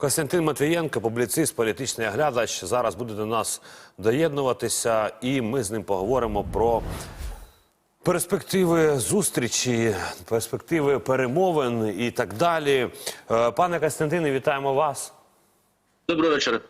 Костянтин Матвієнко, публіцист, політичний оглядач, зараз буде до нас доєднуватися, і ми з ним поговоримо про перспективи зустрічі, перспективи перемовин і так далі. Е, Пане Костянтине, вітаємо вас. Доброго вечора.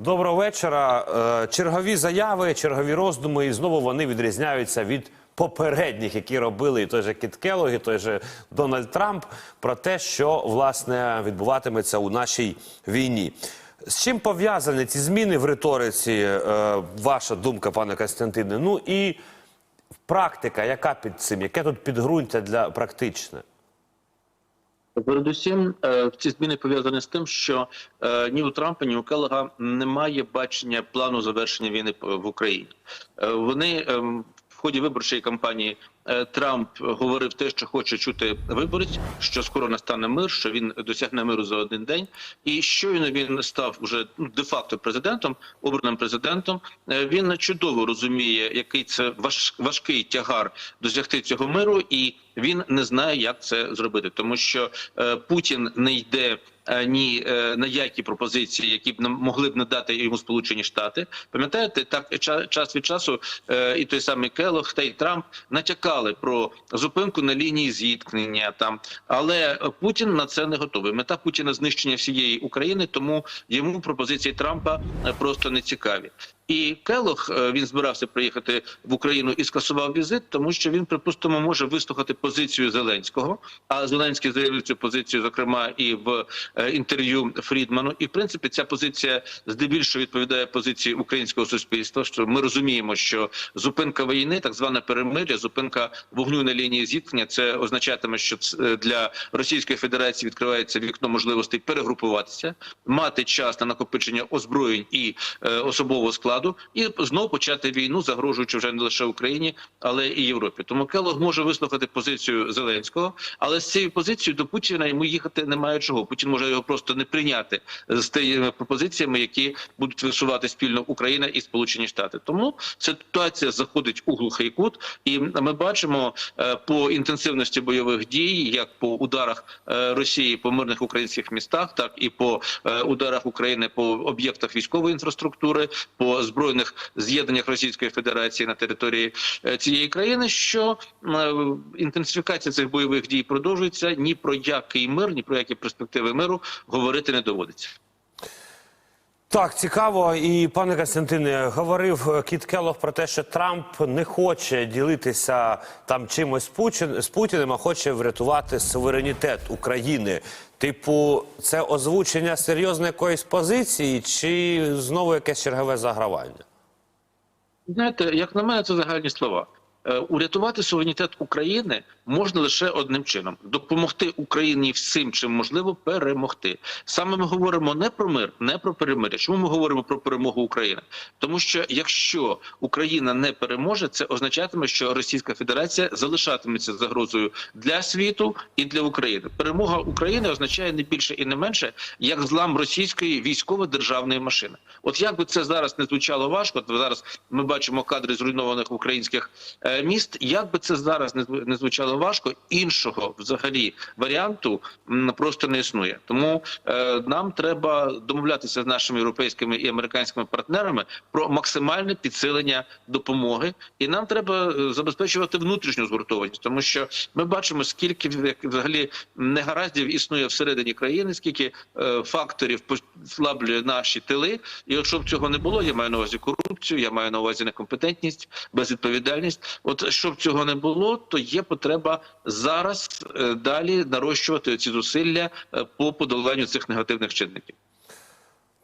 Доброго вечора. Е, Чергові заяви, чергові роздуми, і знову вони відрізняються від попередніх, які робили і той же Кіт Келлог, і той же Дональд Трамп, про те, що власне відбуватиметься у нашій війні. З чим пов'язані ці зміни в риториці? е, Ваша думка, пане Костянтине? Ну і практика, яка під цим? Яке тут підґрунтя для практичне? Передусім, е, ці зміни пов'язані з тим, що е, ні у Трампа, ні у Келлога немає бачення плану завершення війни в Україні. Е, Вони ем, в ході виборчої кампанії е, Трамп говорив те, що хоче чути виборець, що скоро настане мир, що він досягне миру за один день. І щойно він став уже ну, де-факто президентом, обраним президентом. е, Він чудово розуміє, який це важ, важкий тягар досягти цього миру, і він не знає, як це зробити, тому що е, Путін не йде. Е, Ні е, на які пропозиції, які б могли б надати йому Сполучені Штати, пам'ятаєте, так ча- час від часу е, і той самий Келох та й Трамп натякали про зупинку на лінії зіткнення там, але Путін на це не готовий. Мета Путіна знищення всієї України, тому йому пропозиції Трампа просто не цікаві. І Келох е, він збирався приїхати в Україну і скасував візит, тому що він припустимо може вислухати позицію Зеленського. А Зеленський заявив цю позицію, зокрема, і в е, інтерв'ю Фрідману. І в принципі ця позиція здебільшого відповідає позиції українського суспільства. Що ми розуміємо, що зупинка війни, так зване перемир'я, зупинка вогню на лінії зіткнення, це означатиме, що е, для Російської Федерації відкривається вікно можливостей перегрупуватися, мати час на накопичення озброєнь і особового складу, і знову почати війну, загрожуючи вже не лише Україні, але і Європі. Тому Келог може вислухати позицію Зеленського, але з цією позицією до Путіна йому їхати немає чого. Путін може його просто не прийняти з тими пропозиціями, які будуть висувати спільно Україна і Сполучені Штати. Тому ситуація заходить у глухий кут, і ми бачимо е, по інтенсивності бойових дій, як по ударах е, Росії по мирних українських містах, так і по е, ударах України по об'єктах військової інфраструктури, по збройних з'єднаннях Російської Федерації на території е, цієї країни, що е, інтенсифікація цих бойових дій продовжується. Ні про який мир, ні про які перспективи миру говорити не доводиться. Так, цікаво. І пане Костянтине, говорив е, Кіт Келлог про те, що Трамп не хоче ділитися там чимось з, Путін, з Путіним, а хоче врятувати суверенітет України. Типу, це озвучення серйозної якоїсь позиції, чи знову якесь чергове загравання? Знаєте, як на мене, це загальні слова. Е, Урятувати суверенітет України можна лише одним чином: допомогти Україні всім, чим можливо, перемогти. Саме ми говоримо не про мир, не про перемир'я. Чому ми говоримо про перемогу України? Тому що якщо Україна не переможе, це означатиме, що Російська Федерація залишатиметься загрозою для світу і для України. Перемога України означає не більше і не менше, як злам російської військово-державної машини. От як би це зараз не звучало важко, то зараз ми бачимо кадри зруйнованих українських е, міст. Як би це зараз не зв- не звучало важко, іншого взагалі варіанту просто не існує. Тому е, нам треба домовлятися з нашими європейськими і американськими партнерами про максимальне підсилення допомоги, і нам треба е, забезпечувати внутрішню згуртованість, тому що ми бачимо, скільки взагалі негараздів існує всередині країни, скільки е, факторів послаблює наші тили. І якщо б цього не було, я маю на увазі корупцію, я маю на увазі некомпетентність, безвідповідальність. От щоб цього не було, то є потреба зараз е, далі нарощувати ці зусилля е, по подоланню цих негативних чинників.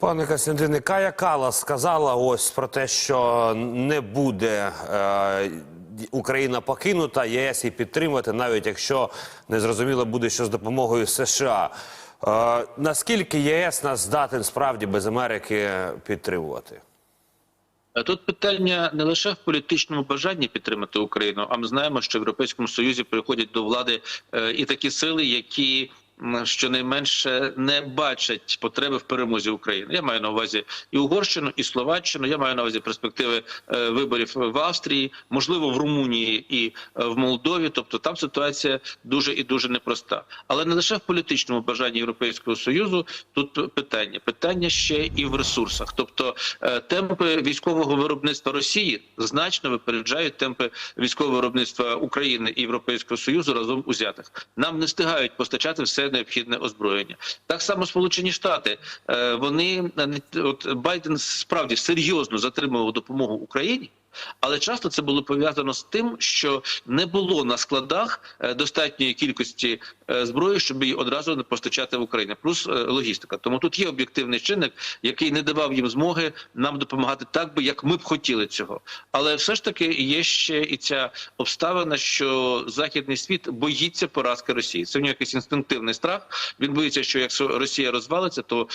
Пане Костянтине, Кая Калас сказала ось про те, що не буде е, Україна покинута, ЄС її підтримувати, навіть якщо незрозуміло буде, що з допомогою США. Е, наскільки ЄС нас здатен справді без Америки підтримувати? Е, Тут питання не лише в політичному бажанні підтримати Україну, а ми знаємо, що в Європейському Союзі приходять до влади е, і такі сили, які щонайменше не бачать потреби в перемозі України. Я маю на увазі і Угорщину, і Словаччину. Я маю на увазі перспективи е, виборів в Австрії, можливо, в Румунії і е, в Молдові. Тобто там ситуація дуже і дуже непроста. Але не лише в політичному бажанні Європейського союзу тут питання. Питання ще і в ресурсах. Тобто е, темпи військового виробництва Росії значно випереджають темпи військового виробництва України і Європейського союзу разом узятих. Нам не встигають постачати все необхідне озброєння. Так само Сполучені Штати е, вони е, от Байден справді серйозно затримував допомогу Україні. Але часто це було пов'язано з тим, що не було на складах е, достатньої кількості е, зброї, щоб її одразу не постачати в Україну. Плюс е, логістика. Тому тут є об'єктивний чинник, який не давав їм змоги нам допомагати так би, як ми б хотіли цього. Але все ж таки є ще і ця обставина, що західний світ боїться поразки Росії. Це в нього якийсь інстинктивний страх. Він боїться, що якщо Росія розвалиться, то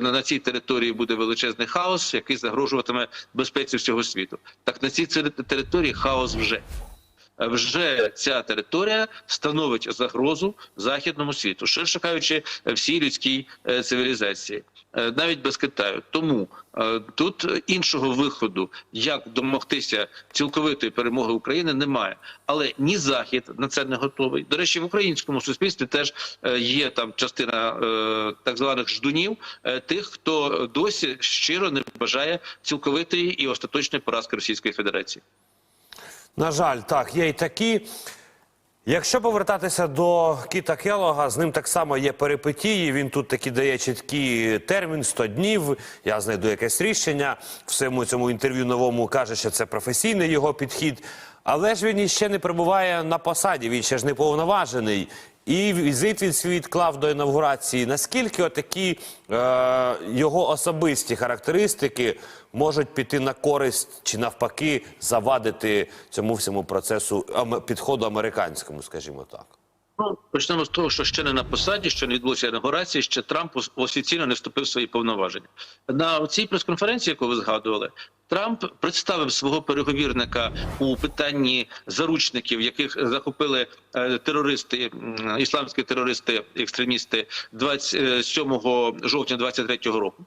на цій території буде величезний хаос, який загрожуватиме безпеці всього світу. Так на цій території хаос вже. Е, Вже ця територія становить загрозу західному світу, ширше кажучи, всій людській е, цивілізації, навіть без Китаю. Тому е, тут іншого виходу, як домогтися цілковитої перемоги України, немає. Але ні Захід на це не готовий. До речі, в українському суспільстві теж е, є там частина е, так званих ждунів, е, тих, хто досі щиро не бажає цілковитої і остаточної поразки Російської Федерації. На жаль, так, є й такі. Якщо повертатися до Кіта Келога, з ним так само є перипетії. Він тут таки дає чіткий термін 100 днів. Я знайду якесь рішення. В своєму цьому інтерв'ю новому каже, що це професійний його підхід. Але ж він іще не перебуває на посаді. Він ще ж не повноважений. І візит він свій відклав до інавгурації. Наскільки отакі е, його особисті характеристики можуть піти на користь чи навпаки завадити цьому всьому процесу підходу американському, скажімо так? Ну, почнемо з того, що ще не на посаді, що не відбулося інаугурації, ще Трамп офіційно не вступив в свої повноваження. На цій прес-конференції, яку ви згадували, Трамп представив свого переговірника у питанні заручників, яких захопили е, терористи, ісламські терористи, екстремісти 27 жовтня 23 року.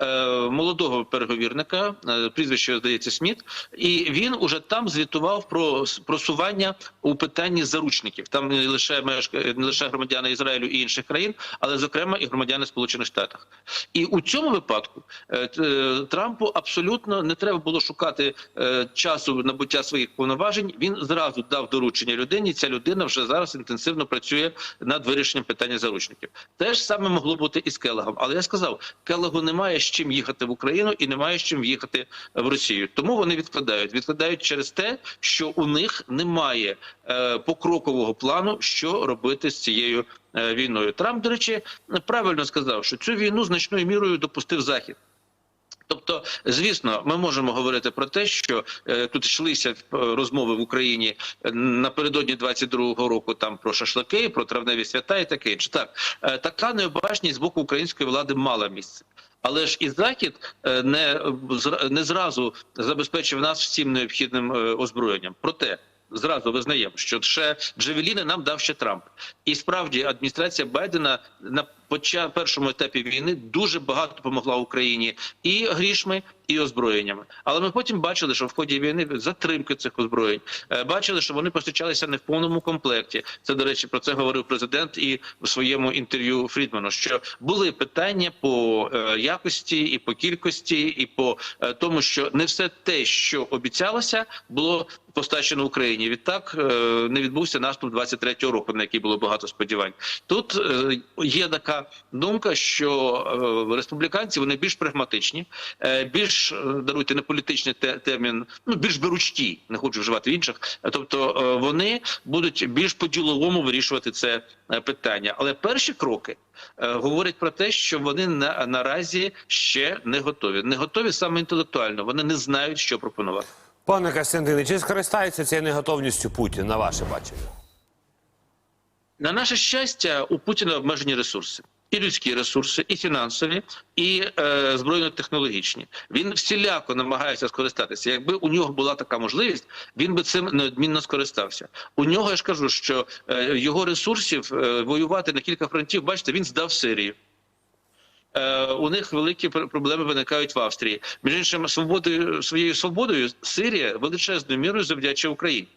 Е, Молодого переговірника, е, прізвище здається Сміт, і він уже там звітував про просування у питанні заручників. Там не лише мешка- не лише громадяни Ізраїлю і інших країн, але зокрема і громадяни Сполучених Штатів. І у цьому випадку е, Трампу абсолютно не треба було шукати часу набуття своїх повноважень. Він зразу дав доручення людині. Ця людина вже зараз інтенсивно працює над вирішенням питання заручників. Те ж саме могло бути і з Келегом. Але я сказав, Келегу немає з чим їхати в Україну і немає з чим їхати в Росію. Тому вони відкладають. Відкладають через те, що у них немає е, покрокового плану, що робити з цією е, війною. Трамп, до речі, правильно сказав, що цю війну значною мірою допустив Захід. Тобто, звісно, ми можемо говорити про те, що е, тут йшлися е, розмови в Україні е, напередодні 22-го року там про шашлики, про травневі свята і таке інше. Так, така необачність з боку української влади мала місце. Але ж і захід не, не зразу забезпечив нас всім необхідним озброєнням. Проте зразу визнаємо, що ще Джевеліни нам дав ще Трамп, і справді адміністрація Байдена на першому етапі війни дуже багато допомогла Україні і грішми, і озброєннями. Але ми потім бачили, що в ході війни затримки цих озброєнь Е, бачили, що вони постачалися не в повному комплекті. Це до речі, про це говорив президент і в своєму інтерв'ю Фрідману. Що були питання по е, якості, і по кількості, і по е, тому, що не все те, що обіцялося, було постачено Україні. Відтак не відбувся наступ 23-го року, на який було багато сподівань. Тут є така думка, що е, республіканці вони більш прагматичні, е, більш е, даруйте не політичний те- термін, ну більш беручті, не хочу вживати в інших. Тобто вони будуть більш по-діловому вирішувати це питання. Але перші кроки говорять про те, що вони на наразі ще не готові. Не готові саме інтелектуально. Вони не знають, що пропонувати. Пане Костянтине, чи скористається цією неготовністю Путін на ваше бачення? На наше щастя, у Путіна обмежені ресурси. і людські ресурси, і фінансові, і е, збройно-технологічні. Він всіляко намагається скористатися. Якби у нього була така можливість, він би цим неодмінно скористався. У нього я ж кажу, що е, його ресурсів е, воювати на кілька фронтів, бачите, він здав Сирію. Е, у них великі проблеми виникають в Австрії. Між іншим, свободою своєю свободою Сирія величезною мірою завдячує Україні.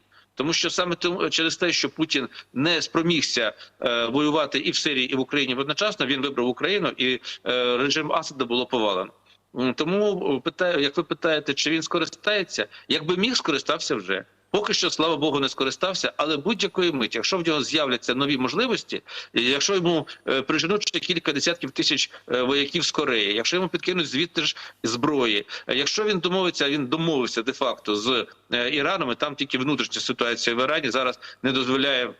Тому що саме тому через те, що Путін не спромігся е, воювати і в Сирії, і в Україні одночасно, він вибрав Україну, і е, режим Асада було повалено. Тому е, питаю, як ви питаєте, чи він скористається? Якби міг, скористався вже. Поки що, слава Богу, не скористався, але будь-якої миті, якщо в нього з'являться нові можливості, якщо йому е, приженуть ще кілька десятків тисяч е, вояків з Кореї, якщо йому підкинуть звідти ж зброї, е, якщо він домовиться, він домовився де-факто з е, Іраном, і там тільки внутрішня ситуація в Ірані зараз не дозволяє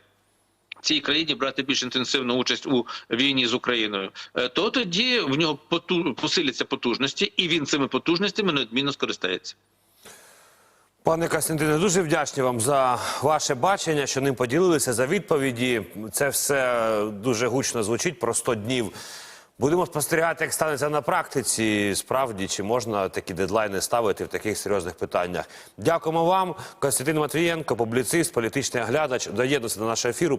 цій країні брати більш інтенсивну участь у війні з Україною, то тоді в нього посиляться потужності, і він цими потужностями неодмінно скористається. Пане Костянтине, дуже вдячні вам за ваше бачення, що ним поділилися за відповіді. Це все дуже гучно звучить про 100 днів. Будемо спостерігати, як станеться на практиці. Справді, чи можна такі дедлайни ставити в таких серйозних питаннях. Дякуємо вам, Костянтин Матвієнко, публіцист, політичний оглядач, доєднується до нашого ефіру.